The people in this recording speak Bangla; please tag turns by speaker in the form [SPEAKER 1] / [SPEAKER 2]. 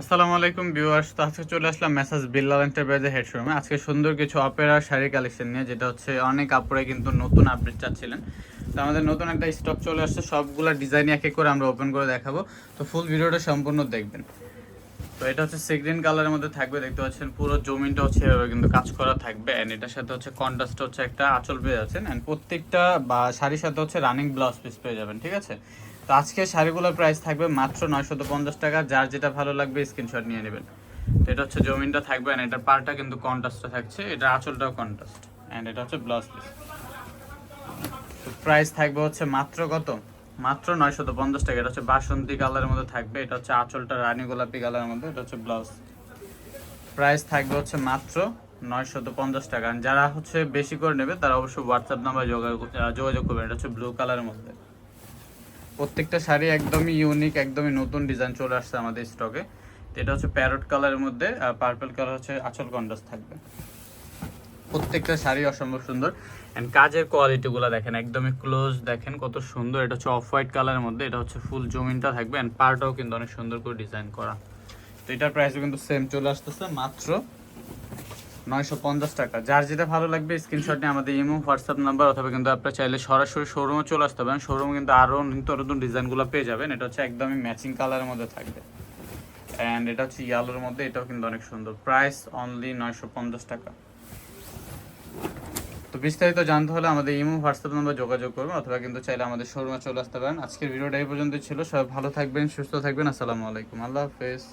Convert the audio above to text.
[SPEAKER 1] আসসালামু আলাইকুম ভিউয়ার্স, তো আজকে চলে আসলাম মেসাজ বিল্লাল এন্টারপ্রাইজের হেড আজকে সুন্দর কিছু অপেরা শাড়ি কালেকশন নিয়ে, যেটা হচ্ছে অনেক আপুরে কিন্তু নতুন আপডেট চাচ্ছিলেন। তো আমাদের নতুন একটা স্টক চলে আসছে, সবগুলা ডিজাইন এক এক করে আমরা ওপেন করে দেখাবো। তো ফুল ভিডিওটা সম্পূর্ণ দেখবেন। তো এটা হচ্ছে সিগ্রিন কালারের মধ্যে থাকবে, দেখতে পাচ্ছেন পুরো জমিনটা হচ্ছে এভাবে কিন্তু কাজ করা থাকবে। এন্ড এটার সাথে হচ্ছে কন্ট্রাস্ট হচ্ছে একটা আঁচল পেয়ে যাচ্ছেন। এন্ড প্রত্যেকটা বা শাড়ির সাথে হচ্ছে রানিং ব্লাউজ পিস পেয়ে যাবেন, ঠিক আছে? তো আজকে শাড়িগুলোর প্রাইস থাকবে মাত্র নয়শত পঞ্চাশ টাকা। যার যেটা ভালো লাগবে স্ক্রিনশট নিয়ে নেবেন। তো এটা হচ্ছে জমিনটা থাকবে এন্ড এটার পার্টটা কিন্তু কন্ট্রাস্টে থাকছে। এটা আঁচলটাও কন্ট্রাস্ট অ্যান্ড এটা হচ্ছে ব্লাউজ পিস প্রাইস থাকবে হচ্ছে মাত্র কত? মাত্র নয়শত পঞ্চাশ টাকা। এটা হচ্ছে বাসন্তী কালারের মধ্যে থাকবে। এটা হচ্ছে আঁচলটা রানী গোলাপি কালারের মধ্যে। এটা হচ্ছে ব্লাউজ প্রাইস থাকবে হচ্ছে মাত্র নয়শত পঞ্চাশ টাকা। যারা হচ্ছে বেশি করে নেবে, তারা অবশ্যই হোয়াটসঅ্যাপ নাম্বার যোগাযোগ যোগাযোগ করবেন। এটা হচ্ছে ব্লু কালারের মধ্যে। প্রত্যেকটা শাড়ি একদমই ইউনিক একদমই নতুন ডিজাইন চলে আসছে আমাদের স্টকে এটা হচ্ছে প্যারট কালারের মধ্যে, আর পার্পল কালার হচ্ছে আচল কন্ট্রাস্ট থাকবে। প্রত্যেকটা শাড়ি অসম্ভব সুন্দর। অ্যান্ড কাজের কোয়ালিটিগুলো দেখেন, একদমই ক্লোজ দেখেন কত সুন্দর। এটা হচ্ছে অফ হোয়াইট কালারের মধ্যে, এটা হচ্ছে ফুল জমিনটা থাকবে। অ্যান্ড পার্টও কিন্তু অনেক সুন্দর করে ডিজাইন করা। তো এটার প্রাইসও কিন্তু সেম চলে আসতেছে, মাত্র নয়শো পঞ্চাশ টাকা। যার যেটা ভালো লাগবে স্ক্রিনশট নিয়ে আমাদের ইমো হোয়াটসঅ্যাপ নাম্বার অথবা কিন্তু আপনারা চাইলে সরাসরি শোরুমে চলে আসতে পারেন। শোরুমে কিন্তু আরও নতুন নতুন ডিজাইনগুলো পেয়ে যাবেন। এটা হচ্ছে একদমই ম্যাচিং কালারের মধ্যে থাকবে। অ্যান্ড এটা হচ্ছে ইয়ালোর মধ্যে, এটাও কিন্তু অনেক সুন্দর। প্রাইস অনলি নয়শো পঞ্চাশ টাকা। তো বিস্তারিত জানতে হলে আমাদের ইমো হোয়াটসঅ্যাপ নাম্বার যোগাযোগ করবেন, অথবা কিন্তু চাইলে আমাদের শোরুমে চলে আসতে পারেন। আজকের ভিডিওটা এই পর্যন্ত ছিল। সবাই ভালো থাকবেন, সুস্থ থাকবেন। আসসালামু আলাইকুম। আল্লাহ হাফেজ।